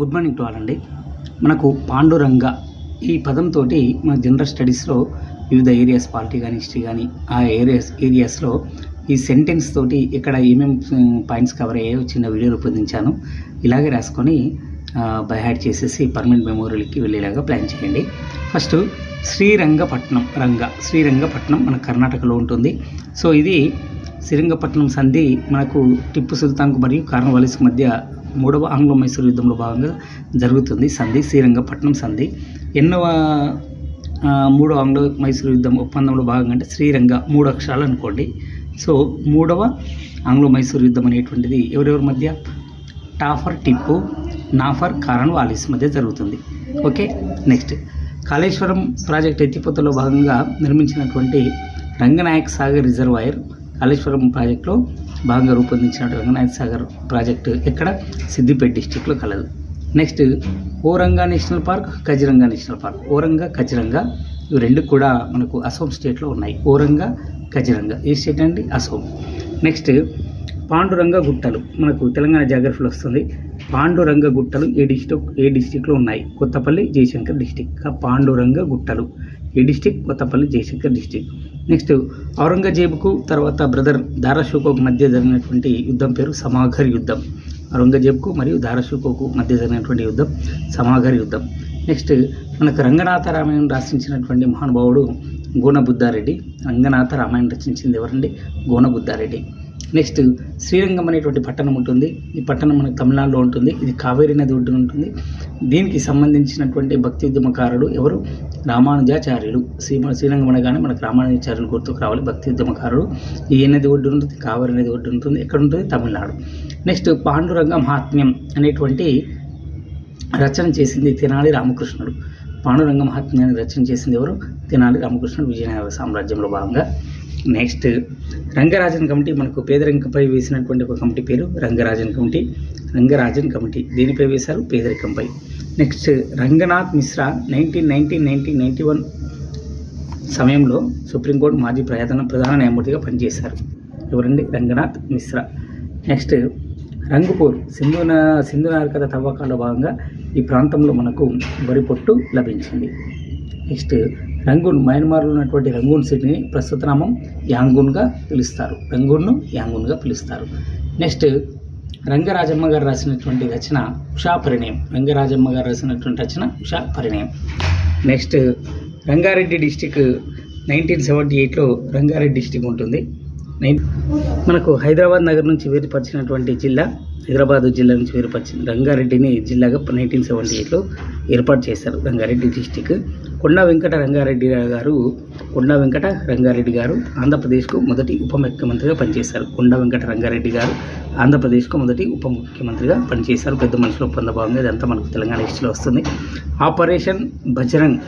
Good morning to all అండి. మనకు పాండురంగ ఈ పదంతో మన జనరల్ స్టడీస్లో వివిధ ఏరియాస్ పాలిటీ కానీ హిస్టరీ కానీ ఆ ఏరియాస్ ఏరియాస్లో ఈ సెంటెన్స్ తోటి ఇక్కడ ఏమేమి పాయింట్స్ కవర్ అయ్యాయో చిన్న వీడియో రూపొందించాను. ఇలాగే రాసుకొని బై హ్యాడ్ చేసేసి పర్మనెంట్ మెమోరియల్కి వెళ్ళేలాగా ప్లాన్ చేయండి. ఫస్ట్ శ్రీరంగపట్నం రంగ శ్రీరంగపట్నం మన కర్ణాటకలో ఉంటుంది. సో ఇది శ్రీరంగపట్నం సంధి మనకు టిప్పు సుల్తాన్కు మరియు కార్నవాలిస్కి మధ్య మూడవ ఆంగ్లో మైసూరు యుద్ధంలో భాగంగా జరుగుతుంది సంధి శ్రీరంగపట్నం సంధి. ఎన్నవ మూడవ మూడో ఆంగ్లో మైసూరు యుద్ధం ఒప్పందంలో భాగంగా అంటే శ్రీరంగ మూడు అక్షరాలు అనుకోండి. సో మూడవ ఆంగ్లో మైసూరు యుద్ధం అనేటువంటిది ఎవరెవరి మధ్య? టాఫర్ టిప్పు నాఫర్ కారన్ వాలిస్ మధ్య జరుగుతుంది. Okay next. కాళేశ్వరం ప్రాజెక్ట్ ఎత్తిపోతలో భాగంగా నిర్మించినటువంటి రంగనాయక్ సాగర్ రిజర్వాయర్ కాళేశ్వరం ప్రాజెక్టులో భాగంగా రూపొందించిన రంగనాయక్ సాగర్ ప్రాజెక్టు ఎక్కడ? సిద్దిపేట డిస్టిక్లో కలదు. Next Orang national park Kaziranga national park. Orang Kaziranga ఇవి రెండు కూడా మనకు అసోం స్టేట్లో ఉన్నాయి. ఓరంగా కజిరంగా. ఏ స్టేట్ అండి? అసోం. నెక్స్ట్ పాండురంగ గుట్టలు. మనకు తెలంగాణ జాగ్రఫీలో వస్తుంది. పాండురంగ గుట్టలు ఏ డిస్టిక్ ఏ డిస్టిక్లో ఉన్నాయి? కొత్తపల్లి జయశంకర్ డిస్టిక్. పాండురంగ గుట్టలు. ఏ district? Kothapalli Jayashankar district. Next ఔరంగజేబుకు తర్వాత బ్రదర్ దారాషుకోకు మధ్య జరిగినటువంటి యుద్ధం పేరు సమాఘర్ యుద్ధం. ఔరంగజేబుకు మరియు దారాషుకోకు మధ్య జరిగినటువంటి యుద్ధం సమాఘర్ యుద్ధం. నెక్స్ట్ మనకు రంగనాథ రామాయణం రచించినటువంటి మహానుభావుడు గోనబుద్ధారెడ్డి. రంగనాథ రామాయణం రచించింది ఎవరండి? గోనబుద్ధారెడ్డి. నెక్స్ట్ శ్రీరంగం అనేటువంటి పట్టణం ఉంటుంది. ఈ పట్టణం మనకు తమిళనాడులో ఉంటుంది. ఇది కావేరీ నది ఒడ్డున ఉంటుంది. దీనికి సంబంధించినటువంటి భక్తి ఉద్యమకారుడు ఎవరు? రామానుజాచార్యులు. శ్రీ శ్రీరంగం అనగానే మనకు రామానుజాచార్యులు గుర్తుకు రావాలి. భక్తి ఉద్యమకారుడు. ఈ ఏ నది ఒడ్డు ఉంటుంది? కావేరీ నది ఒడ్డు ఉంటుంది. ఎక్కడ ఉంటుంది? తమిళనాడు. నెక్స్ట్ పాండురంగ మహాత్మ్యం అనేటువంటి రచన చేసింది తెనాలి రామకృష్ణుడు. పాండురంగ మహాత్మ్యాన్ని రచన చేసింది ఎవరు? తెనాలి రామకృష్ణుడు. విజయనగర సామ్రాజ్యంలో భాగంగా. నెక్స్ట్ రంగరాజన్ కమిటీ మనకు పేదరికంపై వేసినటువంటి ఒక కమిటీ పేరు రంగరాజన్ కమిటీ రంగరాజన్ కమిటీ దీనిపై వేశారు? పేదరికంపై. Next Ranganath Mishra nineteen nineteen nineteen ninety one సమయంలో సుప్రీంకోర్టు మాజీ ప్రధాన ప్రధాన న్యాయమూర్తిగా పనిచేశారు. ఎవరండి? రంగనాథ్ మిశ్రా నెక్స్ట్ రంగుపూర్ సింధు సింధు నాగరికత తవ్వకాల్లో భాగంగా ఈ ప్రాంతంలో మనకు వరి పొట్టు లభించింది. నెక్స్ట్ రంగూన్ మయన్మార్లో ఉన్నటువంటి రంగూన్ సిటీని ప్రస్తుత నామం యాంగూన్గా పిలుస్తారు. రంగూన్ను యాంగూన్గా పిలుస్తారు. నెక్స్ట్ రంగరాజమ్మ గారు రాసినటువంటి రచన ఉషా పరిణయం. రంగరాజమ్మ గారు రాసినటువంటి రచన Usha Parinayam. Next Rangareddy district nineteen seventy ఎయిట్లో రంగారెడ్డి డిస్టిక్ ఉంటుంది. మనకు హైదరాబాద్ నగర్ నుంచి వేరుపరిచినటువంటి జిల్లా హైదరాబాద్ జిల్లా నుంచి వేరుపరిచిన రంగారెడ్డిని జిల్లాగా నైన్టీన్ సెవెంటీ ఎయిట్లో ఏర్పాటు చేశారు రంగారెడ్డి డిస్టిక్ కొండా వెంకట రంగారెడ్డి గారు కొండా వెంకట రంగారెడ్డి గారు ఆంధ్రప్రదేశ్కు మొదటి ఉప ముఖ్యమంత్రిగా పనిచేశారు. కొండా వెంకట రంగారెడ్డి గారు ఆంధ్రప్రదేశ్కు మొదటి ఉప ముఖ్యమంత్రిగా పనిచేశారు. పెద్ద మనుషుల ఒప్పంద భాగంగా ఇదంతా మనకు తెలంగాణ హిస్టరీలో వస్తుంది. ఆపరేషన్ బజరంగ్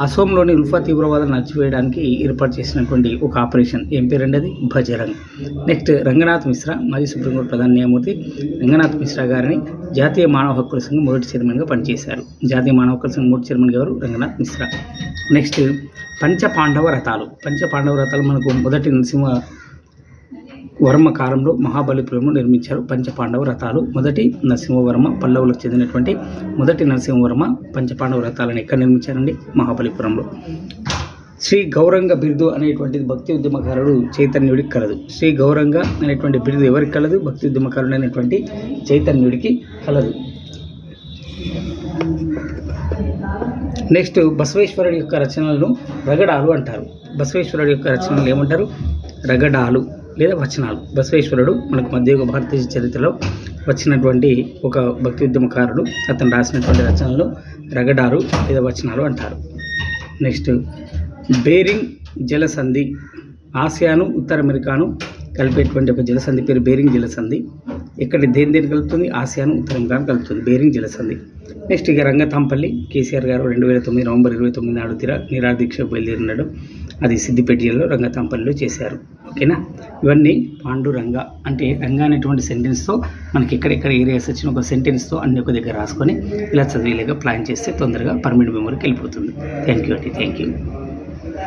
అసోంలోని ఉల్ఫా తీవ్రవాదాన్ని అణచివేయడానికి ఏర్పాటు చేసినటువంటి ఒక ఆపరేషన్. ఏం పేరండి అది భజరంగ్. నెక్స్ట్ రంగనాథ్ మిశ్రా మాజీ సుప్రీంకోర్టు ప్రధాన న్యాయమూర్తి రంగనాథ్ మిశ్రా గారిని జాతీయ మానవ హక్కుల సంఘం మొదటి చైర్మన్గా పనిచేశారు. జాతీయ మానవ హక్కుల సంఘం మొదటి చైర్మన్ గారు రంగనాథ్ మిశ్రా. నెక్స్ట్ పంచ పాండవ రథాలు. పంచ పాండవ రథాలు మనకు మొదటి నరసింహ వర్మ కాలంలో మహాబలిపురంలో నిర్మించారు పంచపాండవ రథాలు. మొదటి నరసింహవర్మ పల్లవులకు చెందినటువంటి మొదటి నరసింహవర్మ పంచపాండవ రథాలను ఎక్కడ నిర్మించారండి? మహాబలిపురంలో. శ్రీ గౌరంగ బిరుదు అనేటువంటిది భక్తి ఉద్యమకారుడు చైతన్యుడికి కలదు. శ్రీ గౌరంగ అనేటువంటి బిరుదు ఎవరికి కలదు? భక్తి ఉద్యమకారుడు అనేటువంటి చైతన్యుడికి కలదు. నెక్స్ట్ బసవేశ్వరుడి యొక్క రచనలను రగడాలు అంటారు. బసవేశ్వరుడి యొక్క రచనలు ఏమంటారు? రగడాలు. లేదా వచనాలు. బసవేశ్వరుడు మనకు మధ్యయుగ భారతదేశ చరిత్రలో వచ్చినటువంటి ఒక భక్తి ఉద్యమకారుడు. అతను రాసినటువంటి రచనలు రగడారు లేదా వచనాలు అంటారు. నెక్స్ట్ బేరింగ్ జలసంధి. ఆసియాను ఉత్తర అమెరికాను కలిపేటువంటి ఒక జలసంధి పేరు బేరింగ్ జలసంధి. ఇక్కడ దేని దేని కలుపుతుంది? ఆసియాను ఉత్తర అమెరికాను కలుపుతుంది. బేరింగ్ జలసంధి. నెక్స్ట్ ఇక రంగతాంపల్లి. కేసీఆర్ గారు రెండు వేల తొమ్మిది నవంబర్ ఇరవై తొమ్మిది నాడు తీరా నిరాహార బయలుదేరినాడు. అది సిద్దిపేట జిల్లాలో రంగతాంపల్లిలో చేశారు. ఓకేనా? ఇవన్నీ పాండురంగ అంటే రంగ అనేటువంటి సెంటెన్స్తో మనకి ఎక్కడెక్కడ ఏరియాస్ వచ్చిన ఒక సెంటెన్స్తో అన్ని ఒక దగ్గర రాసుకొని ఇలా చదివేలాగా ప్లాన్ చేస్తే తొందరగా పర్మనెంట్ మెమరీకి వెళ్ళిపోతుంది. థ్యాంక్ యూ అండి థ్యాంక్ యూ